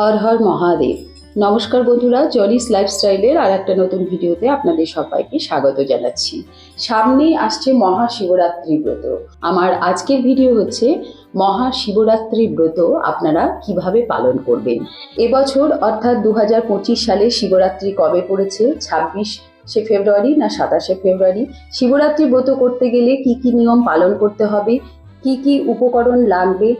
হর হর মহাদেব। নমস্কার বন্ধুরা জলিস লাইফস্টাইলের আর একটা নতুন ভিডিওতে আপনাদের সবাইকে স্বাগত জানাচ্ছি। সামনেই আসছে মহাশিবরাত্রি ব্রত। আমার আজকের ভিডিও হচ্ছে, মহাশিবরাত্রি ব্রত আপনারা কীভাবে পালন করবেন? এবছর অর্থাৎ দু হাজার পঁচিশ সালে শিবরাত্রি কবে পড়েছে? ছাব্বিশ সে ফেব্রুয়ারি না সাতাশে ফেব্রুয়ারি? শিবরাত্রি ব্রত করতে গেলে কি কি নিয়ম পালন করতে হবে? কি কি উপকরণ লাগবে?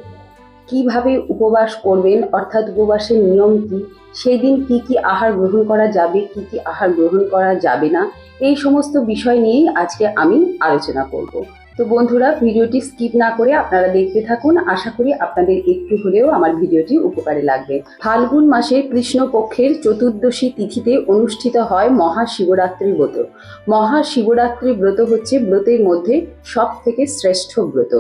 কীভাবে উপবাস করবেন? অর্থাৎ উপবাসের নিয়ম কি? সেই দিন কি কি আহার গ্রহণ করা যাবে? কি কি আহার গ্রহণ করা যাবে না? এই সমস্ত বিষয় নিয়েই আজকে আমি আলোচনা করব। তো বন্ধুরা, ভিডিওটি স্কিপ না করে আপনারা দেখতে থাকুন। আশা করি আপনাদের একটু হলেও আমার ভিডিওটি উপকারে লাগবে। ফাল্গুন মাসের কৃষ্ণপক্ষের চতুর্দশী তিথিতে অনুষ্ঠিত হয় মহাশিবরাত্রি ব্রত। মহাশিবরাত্রি ব্রত হচ্ছে ব্রতের মধ্যে সব থেকে শ্রেষ্ঠ ব্রত।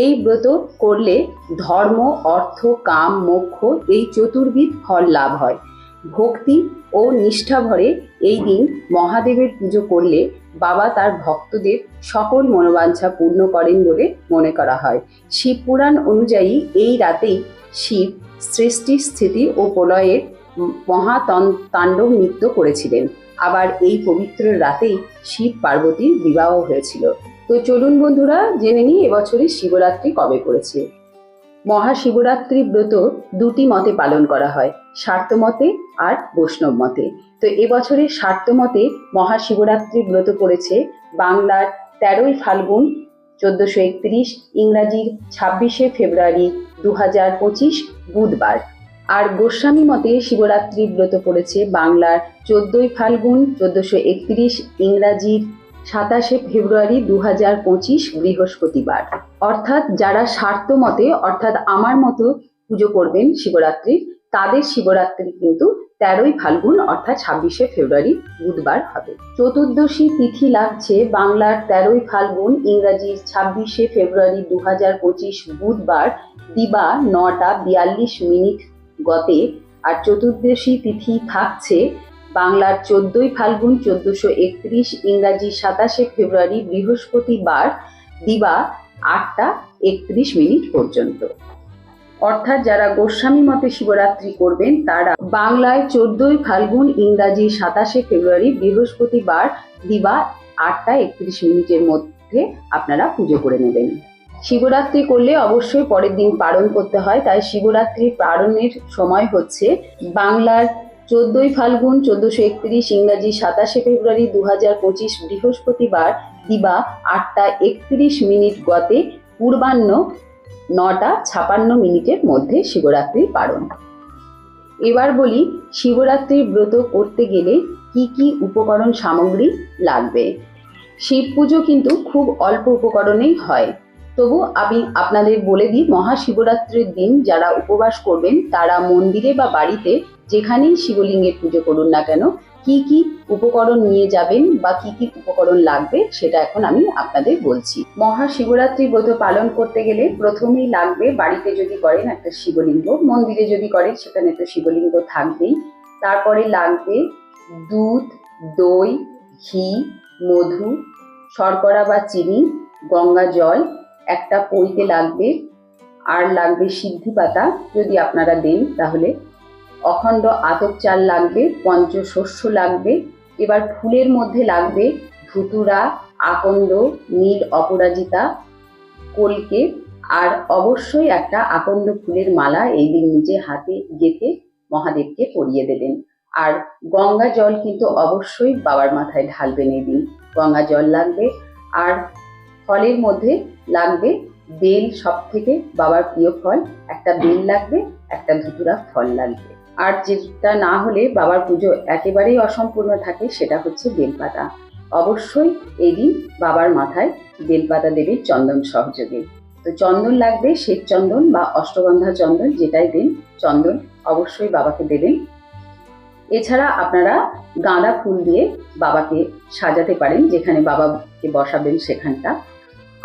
এই ব্রত করলে ধর্ম, অর্থ, কাম, মোক্ষ এই চতুর্বিধ ফল লাভ হয়। ভক্তি ও নিষ্ঠা ভরে এই দিন মহাদেবের পুজো করলে বাবা তার ভক্তদের সকল মনোবাঞ্ছা পূর্ণ করেন বলে মনে করা হয়। শিব পুরাণ অনুযায়ী এই রাতেই শিব সৃষ্টি স্থিতি ও প্রলয়ের মহাতন তাণ্ডব নৃত্য করেছিলেন। আবার এই পবিত্র রাতেই শিব পার্বতীর বিবাহ হয়েছিল। তো চলুন বন্ধুরা, জেনে নিই এবছরের শিবরাত্রি কবে পড়েছে। মহাশিবরাত্রি ব্রত দুটি মতে পালন করা হয় মতে আর বৈষ্ণব মতে। তো এবছরের মতে মহাশিবরাত্রি ব্রত পড়েছে বাংলার তেরোই ফাল্গুন চোদ্দশো একত্রিশ, ইংরাজির ছাব্বিশে ফেব্রুয়ারি দু হাজার পঁচিশ বুধবার। আর গোস্বামী মতে শিবরাত্রি ব্রত পড়েছে বাংলার চোদ্দই ফাল্গুন চোদ্দশো একত্রিশ, ইংরাজির সাতাশে ফেব্রুয়ারি দু হাজার পঁচিশ বৃহস্পতিবার। অর্থাৎ যারা স্বার্থ মতে, অর্থাৎ আমার মতো পুজো করবেন শিবরাত্রির তাদের শিবরাত্রি কিন্তু তেরোই ফাল্গুন, অর্থাৎ ছাব্বিশে ফেব্রুয়ারি বুধবার হবে। চতুর্দশী তিথি লাগছে বাংলার তেরোই ফাল্গুন ইংরাজির ছাব্বিশে ফেব্রুয়ারি দু হাজার পঁচিশ বুধবার, দিবা নটা বিয়াল্লিশ মিনিট গতে। আর চতুর্দশী তিথি থাকছে বাংলার চোদ্দই ফাল্গুন চোদ্দশো একত্রিশ ইংরাজি সাতাশে ফেব্রুয়ারি বৃহস্পতিবার দিবা আটটা একত্রিশ মিনিট পর্যন্ত। অর্থাৎ যারা গোস্বামী মতে শিবরাত্রি করবেন, তারা বাংলায় চোদ্দই ফাল্গুন ইংরাজি সাতাশে ফেব্রুয়ারি বৃহস্পতিবার দিবা আটটা একত্রিশ মিনিটের মধ্যে আপনারা পুজো করে নেবেন। শিবরাত্রি করলে অবশ্যই পরের দিন পালন করতে হয়, তাই শিবরাত্রি পালনের সময় হচ্ছে বাংলার চোদ্দই ফাল্গুন চোদ্দশো একত্রিশ ইংরাজি সাতাশে ফেব্রুয়ারি দু হাজার পঁচিশ বৃহস্পতিবার দিবা আটটা একত্রিশ মিনিট গতে পূর্বাহ্ন নটা ছাপান্ন মিনিটের মধ্যে শিবরাত্রি পালন। এবার বলি শিবরাত্রির ব্রত করতে গেলে কি কি উপকরণ সামগ্রী লাগবে? শিব পুজো কিন্তু খুব অল্প উপকরণেই হয়। তবু আমি আপনাদের বলে দিই, মহাশিবরাত্রির দিন যারা উপবাস করবেন, তারা মন্দিরে বা বাড়িতে যেখানেই শিবলিঙ্গের পুজো করুন না কেন, কি কি উপকরণ নিয়ে যাবেন বা কি কি উপকরণ লাগবে সেটা এখন আমি আপনাদের বলছি। মহাশিবরাত্রি ব্রত পালন করতে গেলে প্রথমেই লাগবে বাড়িতে যদি করেন একটা শিবলিঙ্গ, মন্দিরে যদি করেন সেখানে তো শিবলিঙ্গ থাকবেই। তারপরে লাগবে দুধ, দই, ঘি, মধু, শর্করা বা চিনি, গঙ্গা জল একটা পইতে লাগবে, আর লাগবে সিদ্ধি পাতা যদি আপনারা দেন তাহলে। অখণ্ড আতপ চাল লাগবে, পঞ্চশস্য লাগবে, এবার ফুলের মধ্যে লাগবে ধুতুরা, আকন্দ, নীল অপরাজিতা, কলকে, আর অবশ্যই একটা আকন্দ ফুলের মালা এই দিন নিজে হাতে গেঁথে মহাদেবকে পরিয়ে দেবেন। আর গঙ্গা জল কিন্তু অবশ্যই বাবার মাথায় ঢালবেন এই দিন গঙ্গা জল লাগবে, আর ফলের মধ্যে লাগবে। বেল সব থেকে বাবার প্রিয় ফল। একটা বেল লাগবে, একটা ধুতুরা ফল লাগবে। আর যেটা না হলে বাবার পুজো একেবারেই অসম্পূর্ণ থাকে, সেটা হচ্ছে বেলপাতা। অবশ্যই এদিন বাবার মাথায় বেলপাতা দেবে চন্দন সহযোগে। তো চন্দন লাগবে, শ্বেত চন্দন বা অষ্টগন্ধা চন্দন, যেটাই দিন চন্দন অবশ্যই বাবাকে দেবেন। এছাড়া আপনারা গাঁদা ফুল দিয়ে বাবাকে সাজাতে পারেন, যেখানে বাবাকে বসাবেন সেখানটা।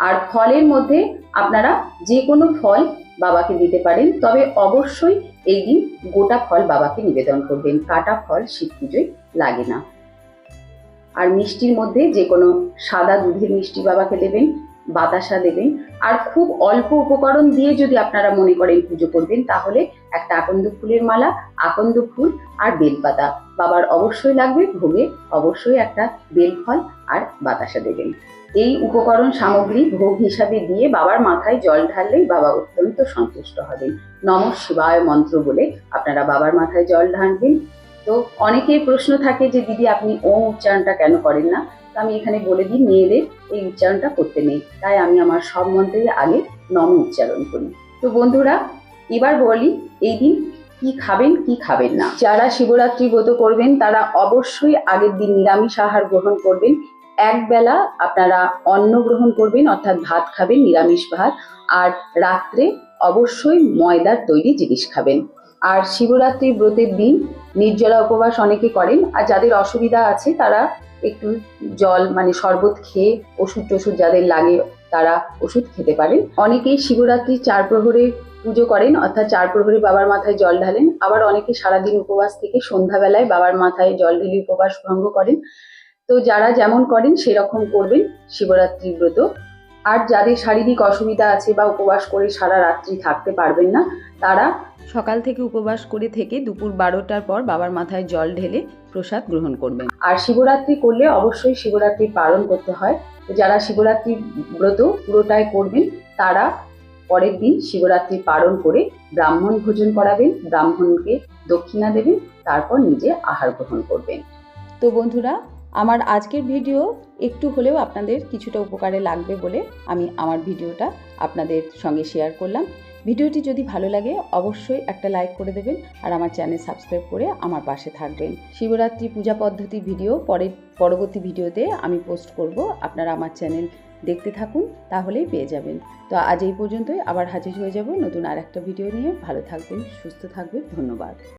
আর ফলের মধ্যে আপনারা যে কোনো ফল বাবাকে দিতে পারেন। তবে অবশ্যই এই দিন গোটা ফল বাবাকে নিবেদন করবেন। কাটা ফল শিব পুজোয় লাগে না। আর মিষ্টির মধ্যে যে কোনো সাদা দুধের মিষ্টি বাবাকে দেবেন, বাতাসা দেবেন। আর খুব অল্প উপকরণ দিয়ে যদি আপনারা মনে করেন পুজো করবেন, তাহলে একটা আকন্দ ফুলের মালা, আকন্দ ফুল আর বেলপাতা বাবার অবশ্যই লাগবে। ভোগে অবশ্যই একটা বেলফল আর বাতাসা দেবেন। এই উপকরণ সামগ্রী ভোগ হিসাবে দিয়ে বাবার মাথায় জল ঢাললেই বাবা অত্যন্ত সন্তুষ্ট হবেন। নম শিবায় মন্ত্র বলে আপনারা বাবার মাথায় জল ঢালবেন। তো অনেকের প্রশ্ন থাকে যে, দিদি, আপনি ওম উচ্চারণটা কেন করেন না? তো আমি এখানে বলে দিই, মেয়েদের এই উচ্চারণটা করতে নেই। তাই আমি আমার সব মন্ত্রের আগে নম উচ্চারণ করি। তো বন্ধুরা, এবার বলি, এই দিন কি খাবেন কি খাবেন না? যারা শিবরাত্রি ব্রত করবেন, তারা অবশ্যই আগের দিন নিরামিষ আহার গ্রহণ করবেন। এক বেলা আপনারা অন্ন গ্রহণ করবেন, অর্থাৎ ভাত খাবেন, নিরামিষ ভাত, আর রাত্রে অবশ্যই ময়দার তৈরি জিনিস খাবেন। আর শিবরাত্রি ব্রতের দিন নির্জলা উপবাস অনেকে করেন, আর যাদের অসুবিধা আছে তারা একটু জল মানে শরবত খেয়ে ওষুধ টষুধ যাদের লাগে তারা ওষুধ খেতে পারেন। অনেকেই শিবরাত্রি চার প্রহরে পুজো করেন, অর্থাৎ চার প্রহরে বাবার মাথায় জল ঢালেন। আবার অনেকে সারাদিন উপবাস থেকে সন্ধ্যাবেলায় বাবার মাথায় জল ঢেলে উপবাস ভঙ্গ করেন। তো যারা যেমন করেন, সেরকম করবেন শিবরাত্রি ব্রত। আর যাদের শারীরিক অসুবিধা আছে বা উপবাস করে সারা রাত্রি থাকতে পারবেন না, তারা সকাল থেকে উপবাস করে থেকে দুপুর বারোটার পর বাবার মাথায় জল ঢেলে প্রসাদ গ্রহণ করবেন। আর শিবরাত্রি করলে অবশ্যই শিবরাত্রি পালন করতে হয়। যারা শিবরাত্রি ব্রত পুরোটাই করবেন, তারা পরের দিন শিবরাত্রি পালন করে ব্রাহ্মণ ভোজন করাবেন, ব্রাহ্মণকে দক্ষিণা দেবেন, তারপর নিজে আহার গ্রহণ করবেন। তো বন্ধুরা আমার আজকের ভিডিও একটু হলেও আপনাদের কিছুটা উপকারে লাগবে বলে আমি আমার ভিডিওটা আপনাদের সঙ্গে শেয়ার করলাম। ভিডিওটি যদি ভালো লাগে, অবশ্যই একটা লাইক করে দেবেন আর আমার চ্যানেল সাবস্ক্রাইব করে আমার পাশে থাকবেন। শিবরাত্রি পূজা পদ্ধতি ভিডিও পরের, পরবর্তী ভিডিওতে আমি পোস্ট করব। আপনারা আমার চ্যানেল দেখতে থাকুন, তাহলেই পেয়ে যাবেন। তো আজ এই পর্যন্তই, আবার হাজির হয়ে যাব নতুন আর একটা ভিডিও নিয়ে। ভালো থাকবেন, সুস্থ থাকবেন, ধন্যবাদ।